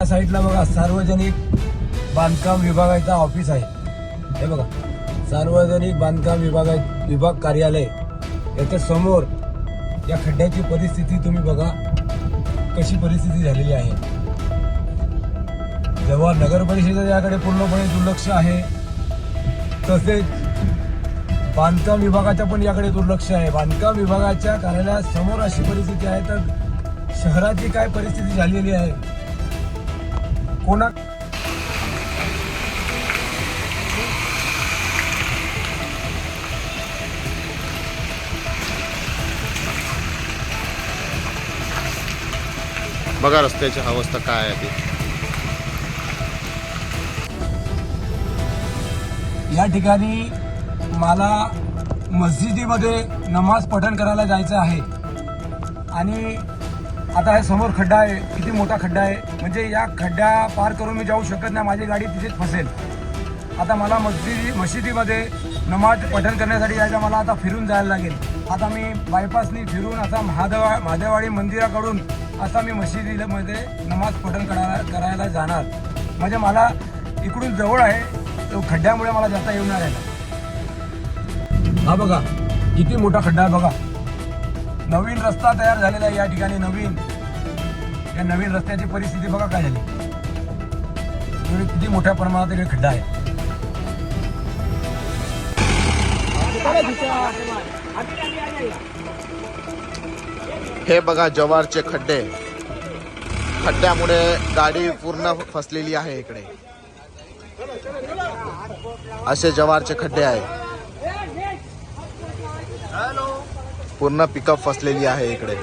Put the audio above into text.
या साईडला बघा सार्वजनिक बांधकाम विभागाचा ऑफिस आहे. हे बघा सार्वजनिक बांधकाम विभागा विभाग कार्यालय. याच्या समोर या खड्ड्याची परिस्थिती तुम्ही बघा कशी परिस्थिती झालेली आहे. जेव्हा नगर परिषदेच्या याकडे पूर्णपणे दुर्लक्ष आहे तसेच बांधकाम विभागाच्या पण याकडे दुर्लक्ष आहे. बांधकाम विभागाच्या कार्यालयासमोर अशी परिस्थिती आहे तर शहराची काय परिस्थिती झालेली आहे? कोणा बघा रस्त्याची अवस्था काय आहे ती. या ठिकाणी मला मस्जिदीमध्ये नमाज पठण करायला जायचं आहे. आणि आता हे समोर खड्डा आहे किती मोठा खड्डा आहे. म्हणजे या खड्डा पार करून मी जाऊ शकत नाही माझी गाडी तिथेच फसेल. आता मला मस्जिदी मशिदीमध्ये नमाज पठण करण्यासाठी यायचं मला आता फिरून जायला लागेल. आता मी बायपासनी फिरून आता महादेवा महादेवाडी मंदिराकडून आता मी मशिदीमध्ये नमाज पठण करायला करायला जाणार. म्हणजे मला इकडून जवळ आहे तो खड्ड्यामुळे मला जाता येऊन नाही. राहिला हा बघा किती मोठा खड्डा आहे बघा. नवीन रस्ता तयार झालेला आहे या ठिकाणी नवीन. या नवीन रस्त्याची परिस्थिती बघा काय झाली. किती मोठ्या प्रमाणात इकडे खड्डा आहे. हे बघा जवारचे खड्डे. खड्ड्यामुळे गाडी पूर्ण फसलेली आहे इकडे. असे जवारचे खड्डे आहे पूर्ण पिकअप फसलेली आहे इकडे.